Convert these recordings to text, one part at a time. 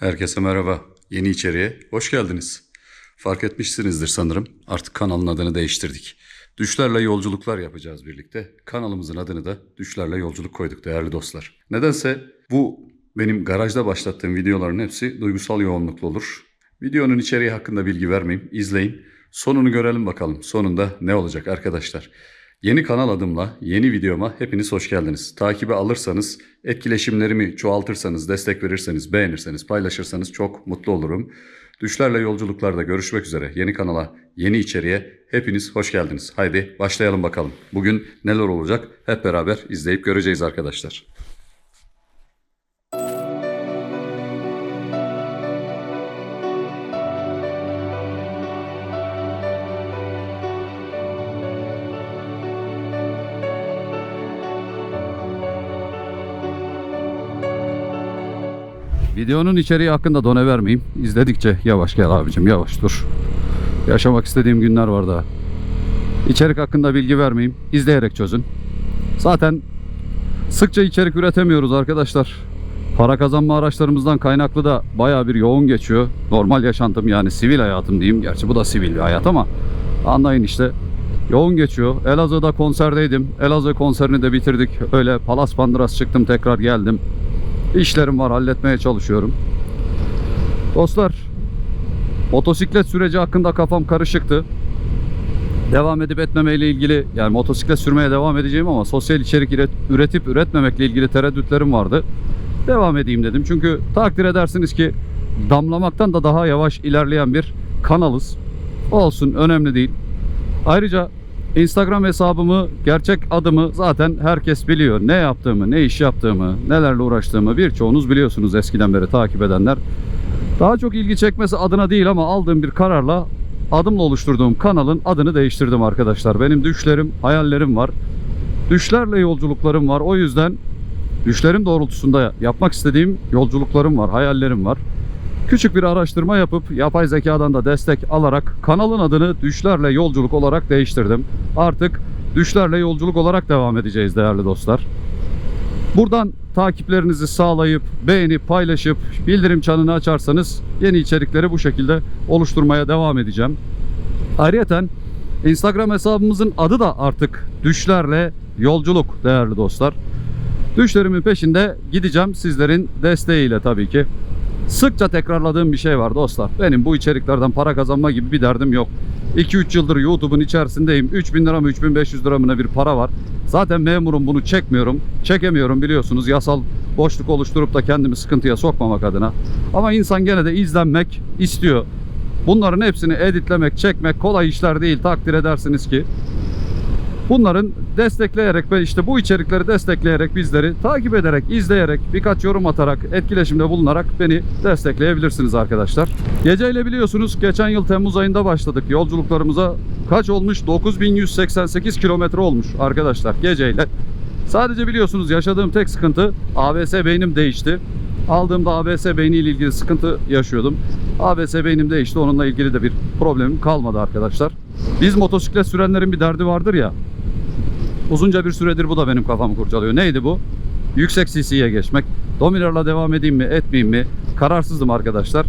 Herkese merhaba. Yeni içeriğe hoş geldiniz. Fark etmişsinizdir sanırım. Artık kanalın adını değiştirdik. Düşlerle yolculuklar yapacağız birlikte. Kanalımızın adını da Düşlerle Yolculuk koyduk değerli dostlar. Nedense bu benim garajda başlattığım videoların hepsi duygusal yoğunluklu olur. Videonun içeriği hakkında bilgi vermeyeyim. İzleyin. Sonunu görelim bakalım. Sonunda ne olacak arkadaşlar? Yeni kanal adımla, yeni videoma hepiniz hoş geldiniz. Takibi alırsanız, etkileşimlerimi çoğaltırsanız, destek verirseniz, beğenirseniz, paylaşırsanız çok mutlu olurum. Düşlerle yolculuklarda görüşmek üzere. Yeni kanala, yeni içeriğe hepiniz hoş geldiniz. Haydi başlayalım bakalım. Bugün neler olacak hep beraber izleyip göreceğiz arkadaşlar. Videonun içeriği hakkında done vermeyeyim. İzledikçe yavaş gel abicim yavaş dur. Yaşamak istediğim günler var daha. İçerik hakkında bilgi vermeyeyim. İzleyerek çözün. Zaten sıkça içerik üretemiyoruz arkadaşlar. Para kazanma araçlarımızdan kaynaklı da bayağı bir yoğun geçiyor. Normal yaşantım yani sivil hayatım diyeyim. Gerçi bu da sivil bir hayat ama anlayın işte. Yoğun geçiyor. Elazığ'da konserdeydim. Elazığ konserini de bitirdik. Öyle Palas Pandıras çıktım tekrar geldim. İşlerim var halletmeye çalışıyorum. Dostlar motosiklet süreci hakkında kafam karışıktı. Devam edip etmemeyle ilgili yani motosiklet sürmeye devam edeceğim ama sosyal içerik üret- üretip üretmemekle ilgili tereddütlerim vardı. Devam edeyim dedim. Çünkü takdir edersiniz ki damlamaktan da daha yavaş ilerleyen bir kanalız. Olsun önemli değil. Ayrıca Instagram hesabımı, gerçek adımı zaten herkes biliyor. Ne yaptığımı, ne iş yaptığımı, nelerle uğraştığımı birçoğunuz biliyorsunuz eskiden beri takip edenler. Daha çok ilgi çekmesi adına değil ama aldığım bir kararla adımla oluşturduğum kanalın adını değiştirdim arkadaşlar. Benim düşlerim, hayallerim var. Düşlerle yolculuklarım var. O yüzden düşlerim doğrultusunda yapmak istediğim yolculuklarım var, hayallerim var. Küçük bir araştırma yapıp yapay zekadan da destek alarak kanalın adını Düşlerle Yolculuk olarak değiştirdim. Artık Düşlerle Yolculuk olarak devam edeceğiz değerli dostlar. Buradan takiplerinizi sağlayıp, beğenip, paylaşıp, bildirim çanını açarsanız yeni içerikleri bu şekilde oluşturmaya devam edeceğim. Ayrıca Instagram hesabımızın adı da artık Düşlerle Yolculuk değerli dostlar. Düşlerimin peşinde gideceğim sizlerin desteğiyle tabii ki. Sıkça tekrarladığım bir şey var dostlar. Benim bu içeriklerden para kazanma gibi bir derdim yok. 2-3 yıldır YouTube'un içerisindeyim. 3000 lira mı 3500 lira mı ne bir para var. Zaten memurum bunu çekmiyorum. Çekemiyorum biliyorsunuz yasal boşluk oluşturup da kendimi sıkıntıya sokmamak adına. Ama insan gene de izlenmek istiyor. Bunların hepsini editlemek, çekmek kolay işler değil takdir edersiniz ki. Bunların destekleyerek ve işte bu içerikleri destekleyerek bizleri takip ederek, izleyerek, birkaç yorum atarak, etkileşimde bulunarak beni destekleyebilirsiniz arkadaşlar. Geceyle biliyorsunuz geçen yıl Temmuz ayında başladık yolculuklarımıza. Kaç olmuş? 9188 kilometre olmuş arkadaşlar geceyle. Sadece biliyorsunuz yaşadığım tek sıkıntı ABS beynim değişti. Aldığımda ABS beyniyle ilgili sıkıntı yaşıyordum. ABS beynim değişti. Onunla ilgili de bir problemim kalmadı arkadaşlar. Biz motosiklet sürenlerin bir derdi vardır ya. Uzunca bir süredir bu da benim kafamı kurcalıyor. Neydi bu? Yüksek CC'ye geçmek. Dominar'la devam edeyim mi, etmeyeyim mi? Kararsızdım arkadaşlar.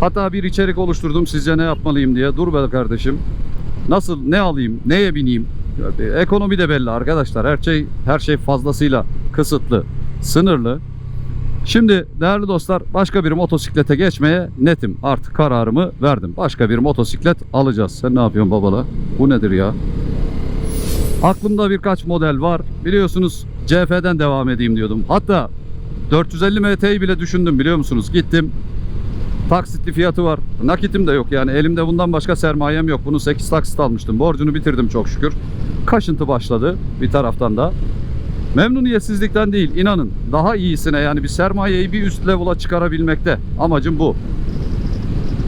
Hatta bir içerik oluşturdum sizce ne yapmalıyım diye. Dur be kardeşim. Nasıl, ne alayım, neye bineyim? Ekonomi de belli arkadaşlar. Her şey her şey fazlasıyla kısıtlı, sınırlı. Şimdi değerli dostlar başka bir motosiklete geçmeye netim. Artık kararımı verdim. Başka bir motosiklet alacağız. Sen ne yapıyorsun babala? Bu nedir ya? Aklımda birkaç model var. Biliyorsunuz CF'den devam edeyim diyordum. Hatta 450 MT'yi bile düşündüm biliyor musunuz? Gittim. Taksitli fiyatı var. Nakitim de yok yani. Elimde bundan başka sermayem yok. Bunu 8 taksit almıştım. Borcunu bitirdim çok şükür. Kaşıntı başladı bir taraftan da. Memnuniyetsizlikten değil inanın daha iyisine yani bir sermayeyi bir üst level'a çıkarabilmekte. Amacım bu.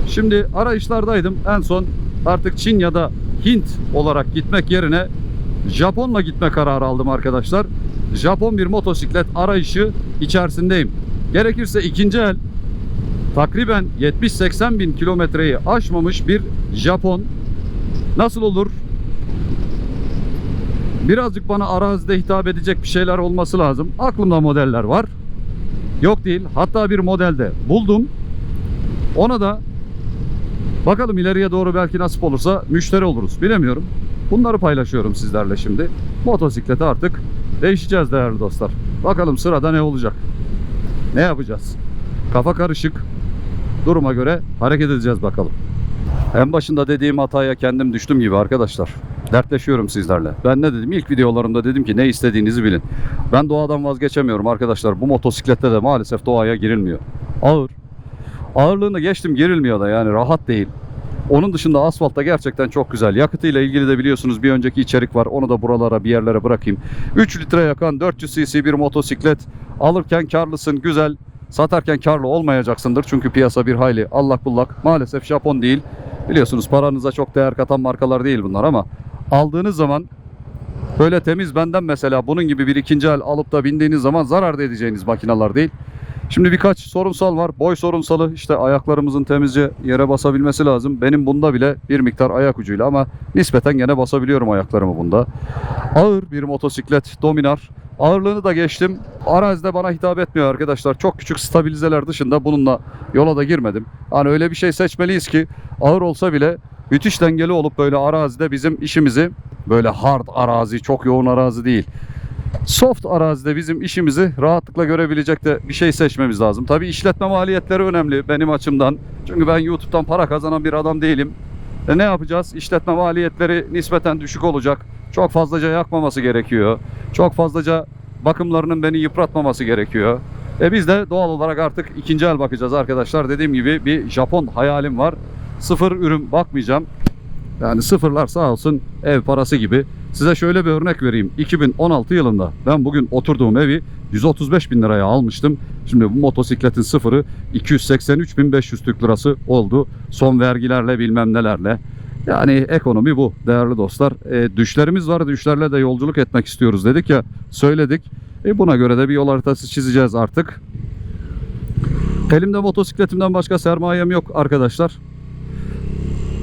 Şimdi arayışlardaydım. En son artık Çin ya da Hint olarak gitmek yerine Japon'la gitme kararı aldım arkadaşlar. Japon bir motosiklet arayışı içerisindeyim. Gerekirse ikinci el takriben 70-80 bin kilometreyi aşmamış bir Japon nasıl olur? Birazcık bana arazide hitap edecek bir şeyler olması lazım. Aklımda modeller var. Yok değil. Hatta bir modelde buldum. Ona da bakalım ileriye doğru belki nasip olursa müşteri oluruz. Bilemiyorum. Bunları paylaşıyorum sizlerle şimdi. Motosiklete artık değişeceğiz değerli dostlar. Bakalım sırada ne olacak? Ne yapacağız? Kafa karışık. Duruma göre hareket edeceğiz bakalım. En başında dediğim hataya kendim düştüm gibi arkadaşlar. Dertleşiyorum sizlerle. Ben ne dedim? İlk videolarımda dedim ki ne istediğinizi bilin. Ben doğadan vazgeçemiyorum arkadaşlar. Bu motosiklette de maalesef doğaya girilmiyor. Ağır. Ağırlığını geçtim girilmiyor da yani rahat değil. Onun dışında asfaltta gerçekten çok güzel. Yakıtıyla ilgili de biliyorsunuz bir önceki içerik var. Onu da buralara bir yerlere bırakayım. 3 litre yakan 400 cc bir motosiklet. Alırken karlısın güzel. Satarken karlı olmayacaksındır. Çünkü piyasa bir hayli allak bullak. Maalesef Japon değil. Biliyorsunuz paranıza çok değer katan markalar değil bunlar ama aldığınız zaman böyle temiz benden mesela bunun gibi bir ikinci el alıp da bindiğiniz zaman zarar edeceğiniz makineler değil. Şimdi birkaç sorunsal var. Boy sorunsalı işte ayaklarımızın temizce yere basabilmesi lazım. Benim bunda bile bir miktar ayak ucuyla ama nispeten gene basabiliyorum ayaklarımı bunda. Ağır bir motosiklet Dominar. Ağırlığını da geçtim. Arazide bana hitap etmiyor arkadaşlar. Çok küçük stabilizeler dışında bununla yola da girmedim. Hani öyle bir şey seçmeliyiz ki ağır olsa bile müthiş dengeli olup böyle arazide bizim işimizi böyle hard arazi, çok yoğun arazi değil. Soft arazide bizim işimizi rahatlıkla görebilecek de bir şey seçmemiz lazım. Tabii işletme maliyetleri önemli benim açımdan. Çünkü ben YouTube'dan para kazanan bir adam değilim. E ne yapacağız? İşletme maliyetleri nispeten düşük olacak. Çok fazlaca yakmaması gerekiyor. Çok fazlaca bakımlarının beni yıpratmaması gerekiyor. E biz de doğal olarak artık ikinci el bakacağız arkadaşlar. Dediğim gibi bir Japon hayalim var. Sıfır ürün bakmayacağım. Yani sıfırlar sağ olsun ev parası gibi. Size şöyle bir örnek vereyim. 2016 yılında ben bugün oturduğum evi 135 bin liraya almıştım. Şimdi bu motosikletin sıfırı 283.500 Türk lirası oldu. Son vergilerle bilmem nelerle. Yani ekonomi bu değerli dostlar. E, düşlerimiz var. Düşlerle de yolculuk etmek istiyoruz dedik ya söyledik. E, buna göre de bir yol haritası çizeceğiz artık. Elimde motosikletimden başka sermayem yok arkadaşlar.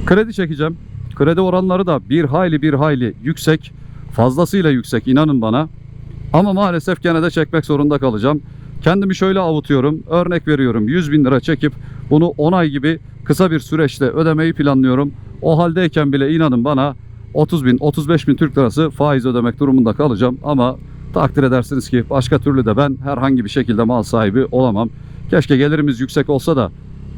Kredi çekeceğim. Kredi oranları da bir hayli bir hayli yüksek. Fazlasıyla yüksek inanın bana. Ama maalesef gene de çekmek zorunda kalacağım. Kendimi şöyle avutuyorum. Örnek veriyorum 100 bin lira çekip bunu 10 ay gibi kısa bir süreçte ödemeyi planlıyorum. O haldeyken bile inanın bana 30 bin 35 bin Türk lirası faiz ödemek durumunda kalacağım. Ama takdir edersiniz ki başka türlü de ben herhangi bir şekilde mal sahibi olamam. Keşke gelirimiz yüksek olsa da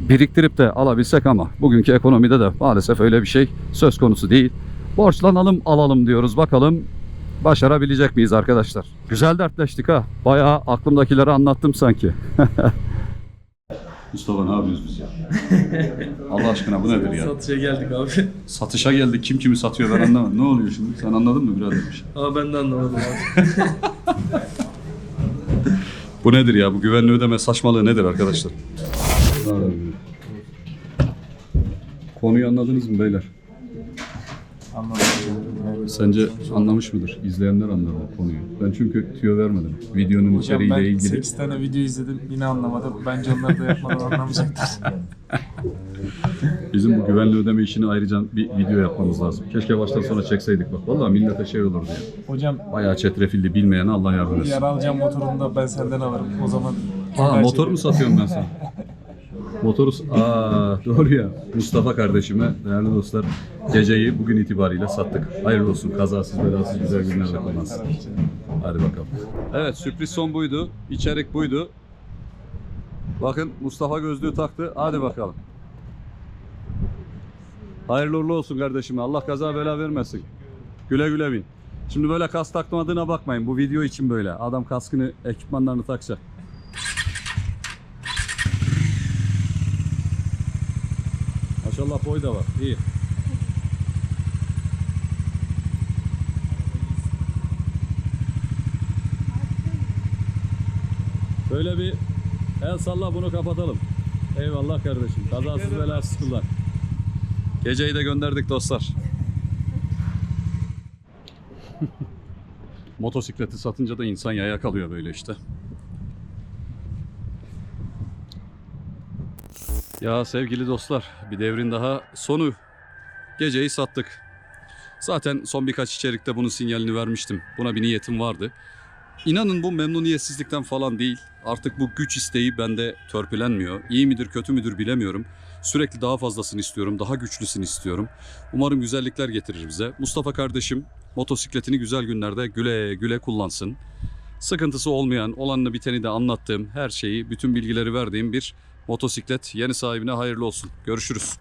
biriktirip de alabilsek ama bugünkü ekonomide de maalesef öyle bir şey söz konusu değil. Borçlanalım alalım diyoruz bakalım başarabilecek miyiz arkadaşlar? Güzel dertleştik ha. Bayağı aklımdakileri anlattım sanki. Mustafa ne yapıyoruz biz ya? Allah aşkına bu nedir ya? Satışa geldik abi. Satışa geldik. Kim kimi satıyor ben anlamadım. Ne oluyor şimdi? Sen anladın mı birader bir şey? Ama ben de anlamadım abi. Bu nedir ya? Bu güvenli ödeme saçmalığı nedir arkadaşlar? Konuyu anladınız mı beyler? Anladım. Sence anlamış mıdır? İzleyenler anlar bu konuyu. Ben çünkü tüyo vermedim. Videonun Hocam ben içeriğiyle ilgili. 8 tane video izledim yine anlamadım. Bence onlar da yapmadan anlamayacaklar. Bizim bu güvenli ödeme işini ayrıca bir video yapmamız lazım. Keşke baştan sona çekseydik bak. Vallahi millete şey olurdu ya. Hocam Bayağı çetrefilli bilmeyen Allah yardım etsin. yer alacağım motorunu da ben senden alırım. O zaman Aa motor mu satıyorum ben sana? Motoru Aa doğru ya. Mustafa kardeşime değerli dostlar geceyi bugün itibariyle sattık. Hayırlı olsun. Kazasız belasız güzel günlerde kullansın. Hadi bakalım. Evet sürpriz son buydu. İçerik buydu. Bakın Mustafa gözlüğü taktı. Hadi bakalım. Hayırlı uğurlu olsun kardeşime. Allah kaza bela vermesin. Güle güle bin. Şimdi böyle kas takmadığına bakmayın. Bu video için böyle. Adam kaskını, ekipmanlarını takacak. Boy da var. İyi. Böyle bir el salla bunu kapatalım. Eyvallah kardeşim. Kazasız belasız kullan. Geceyi de gönderdik dostlar. Motosikleti satınca da insan yaya kalıyor böyle işte. Ya sevgili dostlar, bir devrin daha sonu. Geceyi sattık. Zaten son birkaç içerikte bunun sinyalini vermiştim. Buna bir niyetim vardı. İnanın bu memnuniyetsizlikten falan değil. Artık bu güç isteği bende törpülenmiyor. İyi midir kötü müdür bilemiyorum. Sürekli daha fazlasını istiyorum, daha güçlüsünü istiyorum. Umarım güzellikler getirir bize. Mustafa kardeşim motosikletini güzel günlerde güle güle kullansın. Sıkıntısı olmayan, olanını biteni de anlattığım her şeyi, bütün bilgileri verdiğim bir motosiklet yeni sahibine hayırlı olsun. Görüşürüz.